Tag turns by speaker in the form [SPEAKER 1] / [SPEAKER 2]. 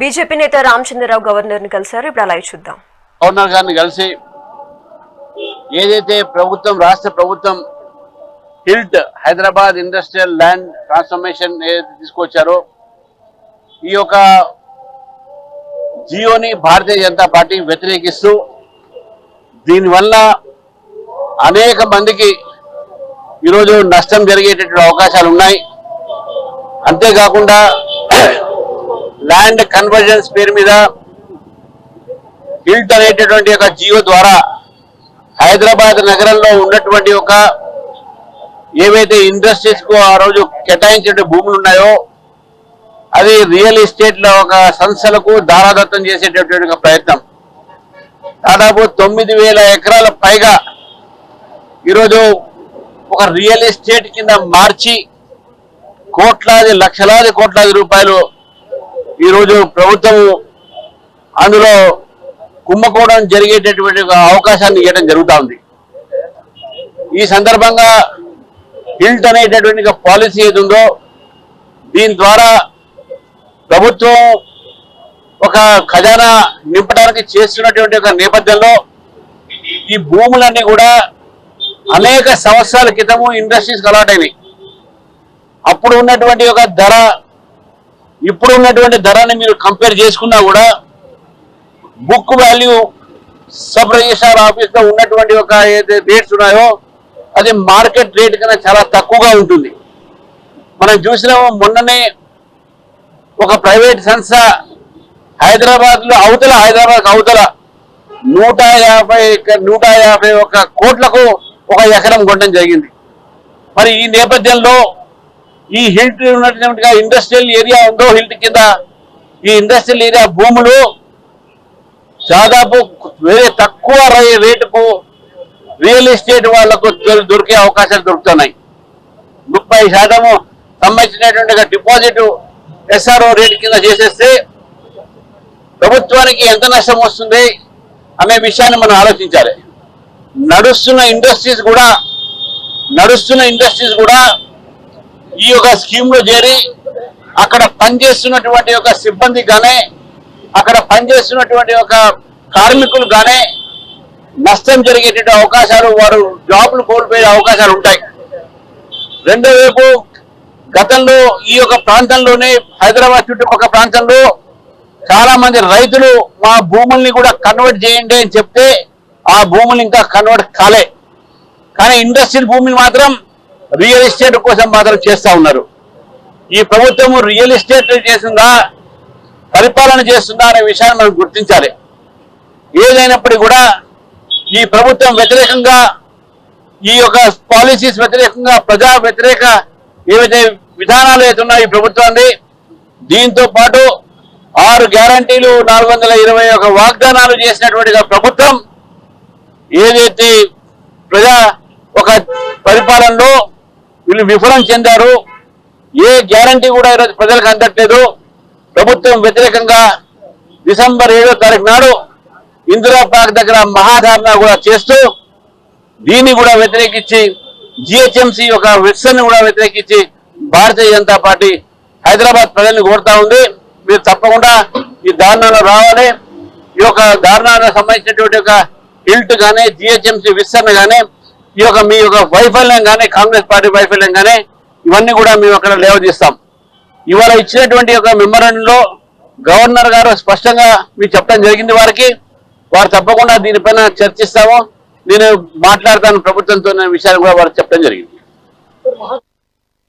[SPEAKER 1] BJP నేత రామచంద్రరావు గవర్నర్ని కలిశారు. ఇప్పుడు అలా చూద్దాం.
[SPEAKER 2] గవర్నర్ గారిని కలిసి ఏదైతే ప్రభుత్వం రాష్ట్ర ప్రభుత్వం HILT Hyderabad industrial land transformation ఏదైతే తీసుకొచ్చారో ఈ యొక్క జియోని భారతీయ జనతా పార్టీ వ్యతిరేకిస్తూ దీనివల్ల అనేక మందికి ఈరోజు నష్టం జరిగేటటువంటి అవకాశాలు ఉన్నాయి అంతేకాకుండా ల్యాండ్ కన్వర్జన్స్ పేరు మీద బిల్ట్ అనేటటువంటి ఒక జియో ద్వారా హైదరాబాద్ నగరంలో ఉన్నటువంటి ఒక ఏవైతే ఇండస్ట్రీస్కు ఆ రోజు కేటాయించే భూములు ఉన్నాయో అది రియల్ ఎస్టేట్లో ఒక సంస్థలకు దారాదత్తం చేసేటటువంటి ఒక ప్రయత్నం. దాదాపు తొమ్మిది వేల ఎకరాల పైగా ఈరోజు ఒక రియల్ ఎస్టేట్ కింద మార్చి కోట్లాది లక్షలాది కోట్లాది రూపాయలు ఈరోజు ప్రభుత్వం అందులో కుంభకోణం జరిగేటటువంటి అవకాశాన్ని ఇవ్వడం జరుగుతూ ఉంది. ఈ సందర్భంగా హిల్ట్ అనేటటువంటి పాలసీ ఏది ఉందో దీని ద్వారా ప్రభుత్వం ఒక ఖజానా నింపడానికి చేస్తున్నటువంటి ఒక నేపథ్యంలో ఈ భూములన్నీ కూడా అనేక సంవత్సరాల క్రితము ఇండస్ట్రీస్ అలాట్ అయినాయి. అప్పుడు ఉన్నటువంటి ఒక ధర ఇప్పుడు ఉన్నటువంటి ధరని మీరు కంపేర్ చేసుకున్నా కూడా బుక్ వాల్యూ సబ్ రిజిస్ట్రార్ ఆఫీస్లో ఉన్నటువంటి ఒక ఏదైతే రేట్స్ ఉన్నాయో అది మార్కెట్ రేట్ కన్నా చాలా తక్కువగా ఉంటుంది. మనం చూసినాము మొన్ననే ఒక ప్రైవేట్ సంస్థ హైదరాబాద్లో అవతల హైదరాబాద్ అవతల నూట యాభై నూట యాభై ఒక కోట్లకు ఒక ఎకరం కొనడం జరిగింది. మరి ఈ నేపథ్యంలో ఈ హిల్ట్ ఉన్నటువంటి ఇండస్ట్రియల్ ఏరియా ఉందో హిల్ట్ కింద ఈ ఇండస్ట్రియల్ ఏరియా భూములు దాదాపు వేరే తక్కువ రేటుకు రియల్ ఎస్టేట్ వాళ్ళకు దొరికే అవకాశాలు దొరుకుతున్నాయి. ముప్పై శాతము సంబంధించినటువంటి డిపాజిట్ ఎస్ఆర్ఓ రేట్ కింద చేసేస్తే ప్రభుత్వానికి ఎంత నష్టం వస్తుంది అనే విషయాన్ని మనం ఆలోచించాలి. నడుస్తున్న ఇండస్ట్రీస్ కూడా నడుస్తున్న ఇండస్ట్రీస్ కూడా ఈ యొక్క స్కీమ్లో చేరి అక్కడ పనిచేస్తున్నటువంటి ఒక సిబ్బంది కానీ అక్కడ పనిచేస్తున్నటువంటి ఒక కార్మికులు కానీ నష్టం జరిగేటువంటి అవకాశాలు వారు జాబ్లు కోల్పోయే అవకాశాలు ఉంటాయి. రెండో వైపు గతంలో ఈ యొక్క ప్రాంతంలోనే హైదరాబాద్ చుట్టుపక్కల ప్రాంతంలో చాలా మంది రైతులు మా భూముల్ని కూడా కన్వర్ట్ చేయండి అని చెప్తే ఆ భూములు ఇంకా కన్వర్ట్ కాలే. కానీ ఇండస్ట్రియల్ భూమిని మాత్రం రియల్ ఎస్టేట్ కోసం మాత్రం చేస్తా ఉన్నారు. ఈ ప్రభుత్వం రియల్ ఎస్టేట్ చేస్తుందా పరిపాలన చేస్తుందా అనే విషయాన్ని మనం గుర్తించాలి. ఏదైనప్పటికీ కూడా ఈ ప్రభుత్వం వ్యతిరేకంగా ఈ యొక్క పాలసీస్ వ్యతిరేకంగా ప్రజా వ్యతిరేక ఏవైతే విధానాలు అయితే ఉన్నాయి ఈ ప్రభుత్వాన్ని దీంతో పాటు ఆరు గ్యారంటీలు నాలుగు వందల ఇరవై ఒక వాగ్దానాలు చేసినటువంటి ప్రభుత్వం ఏదైతే ప్రజా ఒక పరిపాలనలో వీళ్ళు విఫలం చెందారు. ఏ గ్యారంటీ కూడా ఈరోజు ప్రజలకు అందట్లేదు. ప్రభుత్వం వ్యతిరేకంగా డిసెంబర్ ఏడో తారీఖు నాడు ఇందిరా పార్క్ దగ్గర మహాధారణ కూడా చేస్తూ దీన్ని కూడా వ్యతిరేకించి జిహెచ్ఎంసి ఒక విశ్వని కూడా వ్యతిరేకించి భారతీయ జనతా పార్టీ హైదరాబాద్ ప్రజల్ని కోరుతా ఉంది. మీరు తప్పకుండా ఈ దారుణంలో రావాలి. ఈ యొక్క దారుణానికి సంబంధించినటువంటి ఒక హిల్ట్ కానీ జిహెచ్ఎంసి విస్తరణ కానీ ఈ యొక్క మీ యొక్క వైఫల్యం కానీ కాంగ్రెస్ పార్టీ వైఫల్యం కానీ ఇవన్నీ కూడా మేము అక్కడ లేవదీస్తాం ఇవాళ ఇచ్చినటువంటి ఒక మెమోరాండంలో గవర్నర్ గారు స్పష్టంగా మీకు చెప్పడం జరిగింది వారికి. వారు తప్పకుండా దీనిపైన చర్చిస్తాము. నేను మాట్లాడతాను ప్రభుత్వంతో విషయాన్ని కూడా వారు చెప్పడం జరిగింది.